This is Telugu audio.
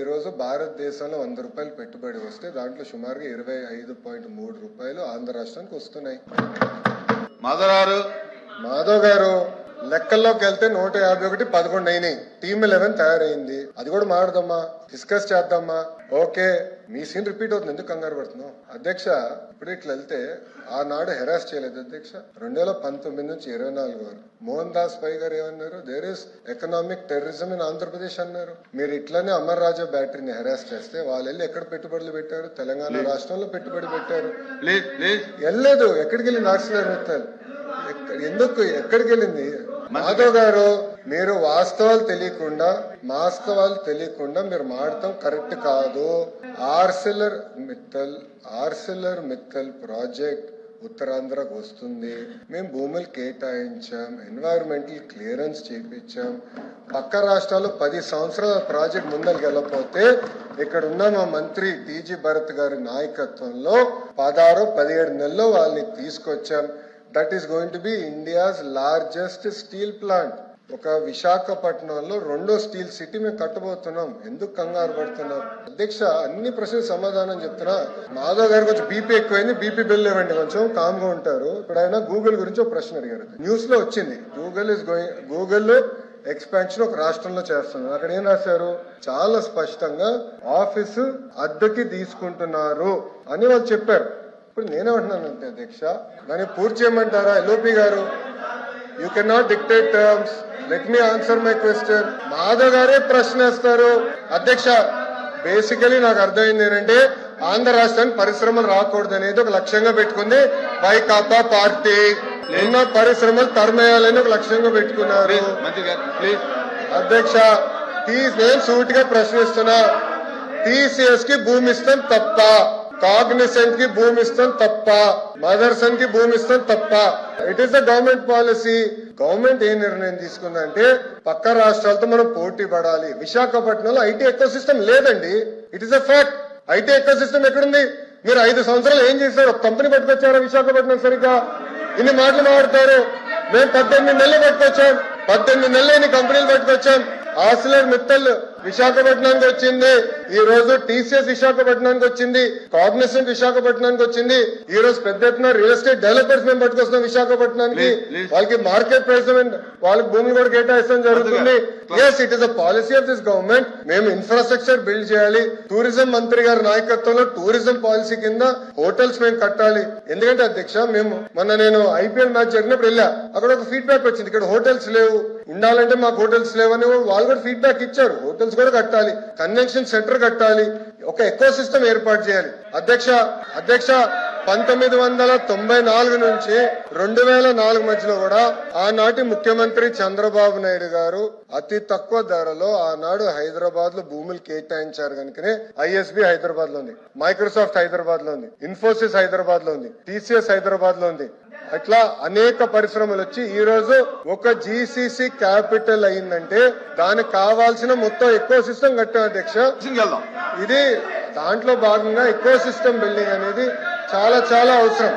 ఈరోజు భారతదేశంలో వంద రూపాయలు పెట్టుబడి వస్తే దాంట్లో సుమారుగా ఇరవై ఐదు పాయింట్ మూడు రూపాయలు ఆంధ్ర రాష్ట్రానికి వస్తున్నాయి. మాధవరారు మాధవ్ గారు. లెక్కల్లోకి వెళ్తే నూట యాభై ఒకటి పదకొండు అయినాయి. టీమ్ ఎలెవెన్ తయారైంది. అది కూడా మాడదమ్మా డిస్కస్ చేద్దామా? ఓకే. మీ సీన్ రిపీట్ అవుతుంది. ఎందుకు కంగారు పడుతున్నావు? అధ్యక్ష ఇప్పుడు ఇట్లా వెళ్తే ఆనాడు హెరాస్ చేయలేదు అధ్యక్ష. రెండు వేల పంతొమ్మిది నుంచి ఇరవై నాలుగు వరకు. మోహన్ దాస్ పై గారు ఏమన్నారు? There is economic terrorism in Andhra Pradesh అన్నారు. మీరు ఇట్లానే అమర్ రాజా బ్యాటరీని హెరాస్ చేస్తే వాళ్ళు వెళ్ళి ఎక్కడ పెట్టుబడులు పెట్టారు? తెలంగాణ రాష్ట్రంలో పెట్టుబడి పెట్టారు. వెళ్ళలేదు ఎక్కడికి మిత్తల్ ఎక్క- ఎందుకు ఎక్కడికి వెళ్ళింది మాధవ్ గారు మీరు వాస్తవాలు తెలియకుండా వాస్తవాలు తెలియకుండా మీరు మాడటం కరెక్ట్ కాదు. Arcelor Mittal Arcelor Mittal project ఉత్తరాంధ్రకు వస్తుంది. మేము భూములు కేటాయించాం ఎన్వైరన్మెంటల్ క్లియరెన్స్ చేయించాం పక్క రాష్ట్రాల్లో పది సంవత్సరాల ప్రాజెక్ట్ ముందరికి వెళ్ళకపోతే ఇక్కడ ఉన్న మా మంత్రి టీజీ భరత్ గారి నాయకత్వంలో పదహారు పదిహేడు నెలల్లో వాళ్ళని తీసుకొచ్చాం. That is going to be India's largest steel plant ఒక విశాఖపట్నంలో రెండో స్టీల్ సిటీ మేము కట్టబోతున్నాం. ఎందుకు కంగారు పడుతున్నాం అధ్యక్ష అన్ని ప్రశ్నలు సమాధానం చెప్తున్నా. మాధవ్ గారు కొంచెం బీపీ ఎక్కువైంది బీపీ బిల్ ఇవ్వండి కొంచెం కామ్గా ఉంటారు. ఇప్పుడు ఆయన గూగుల్ గురించి ఒక ప్రశ్న అడిగారు. న్యూస్లో వచ్చింది. Google is going Google expansion ఒక రాష్ట్రంలో చేస్తున్నారు. అక్కడ ఏం రాశారు? చాలా స్పష్టంగా ఆఫీసు అద్దెకి తీసుకుంటున్నారు అని వాళ్ళు చెప్పారు. ఇప్పుడు నేనేమంటున్నానంటే అధ్యక్ష దాన్ని పూర్తి చేయమంటారా ఎల్ఓపి గారు? You can not dictate terms let me answer my question Madhav గారే ప్రశ్న వేస్తారు. అధ్యక్ష బేసికలీ నాకు అర్థమైంది ఏంటంటే ఆంధ్ర రాష్ట్రానికి పరిశ్రమలు రాకూడదు అనేది ఒక లక్ష్యంగా పెట్టుకుంది వైకాపా పార్టీ. ఉన్న పరిశ్రమలు తరమేయాలని ఒక లక్ష్యంగా పెట్టుకున్నారు. ప్లీజ్ ప్లీజ్ అధ్యక్ష టీ నేను సూటిగా ప్రశ్నిస్తున్నా టీసీఎస్కి భూమి ఇస్తాం తప్ప. కాగ్నిసెంట్కి భూమి ఇస్తాం తప్ప మదర్సన్కి భూమి ఇస్తాం తప్ప. It is the government policy government ఏ నిర్ణయం తీసుకుందంటే పక్క రాష్ట్రాలతో మనం పోటీ పడాలి. విశాఖపట్నంలో ఐటీ ఎకో సిస్టమ్ లేదండి. It is a fact IT ecosystem ఎక్కడుంది? మీరు ఐదు సంవత్సరాలు ఏం చేశారు? ఒక కంపెనీ పట్టుకొచ్చారా విశాఖపట్నం సరిగ్గా? ఇన్ని మాటలు మాట్లాడతారు. మేము పద్దెనిమిది నెలలు పట్టుకొచ్చాం. పద్దెనిమిది నెలలు ఇన్ని కంపెనీలు పట్టుకొచ్చాం. ఆసిలర్ మిత్తల్ విశాఖపట్నానికి వచ్చింది. ఈ రోజు టీసీఎస్ విశాఖపట్నానికి వచ్చింది. కాగ్నిసెంట్ విశాఖపట్నానికి వచ్చింది. ఈ రోజు పెద్ద ఎత్తున రియల్ ఎస్టేట్ డెవలపర్స్ మేము పట్టుకొస్తున్నాం విశాఖపట్నానికి. వాళ్ళకి మార్కెట్ ప్రైస్ వాళ్ళకి భూములు కూడా కేటాయిస్తాం జరుగుతుంది. Yes it is a policy of this government మేము ఇన్ఫ్రాస్ట్రక్చర్ బిల్డ్ చేయాలి. టూరిజం మంత్రి గారి నాయకత్వంలో టూరిజం పాలసీ కింద హోటల్స్ మేము కట్టాలి. ఎందుకంటే అధ్యక్ష మేము మొన్న నేను ఐపీఎల్ మ్యాచ్ జరిగినప్పుడు వెళ్ళా. అక్కడ ఒక ఫీడ్బ్యాక్ వచ్చింది. ఇక్కడ హోటల్స్ లేవు. ఉండాలంటే మాకు హోటల్స్ లేవని వాళ్ళు కూడా ఫీడ్బ్యాక్ ఇచ్చారు. హోటల్స్ కూడా కట్టాలి. కన్వెన్షన్ సెంటర్ కట్టాలి. ఒక ఎకో సిస్టమ్ ఏర్పాటు చేయాలి. అధ్యక్ష అధ్యక్ష పంతొమ్మిది వందల తొంభై నాలుగు నుంచి రెండు వేల నాలుగు మధ్యలో కూడా ఆనాటి ముఖ్యమంత్రి చంద్రబాబు నాయుడు గారు అతి తక్కువ ధరలో ఆనాడు హైదరాబాద్లో భూములు కేటాయించారు కనుకనే ఐఎస్బి హైదరాబాద్లో ఉంది. మైక్రోసాఫ్ట్ హైదరాబాద్లో ఉంది. ఇన్ఫోసిస్ హైదరాబాద్లో ఉంది. టీసీఎస్ హైదరాబాద్లో ఉంది. అట్లా అనేక పరిశ్రమలు వచ్చి ఈ రోజు ఒక జీసీసీ క్యాపిటల్ అయిందంటే దానికి కావాల్సిన మొత్తం ఎక్కువ సిస్టమ్ కట్టాం అధ్యక్ష. ఇది దాంట్లో భాగంగా ఎక్కువ సిస్టమ్ బిల్డింగ్ అనేది చాలా చాలా అవసరం.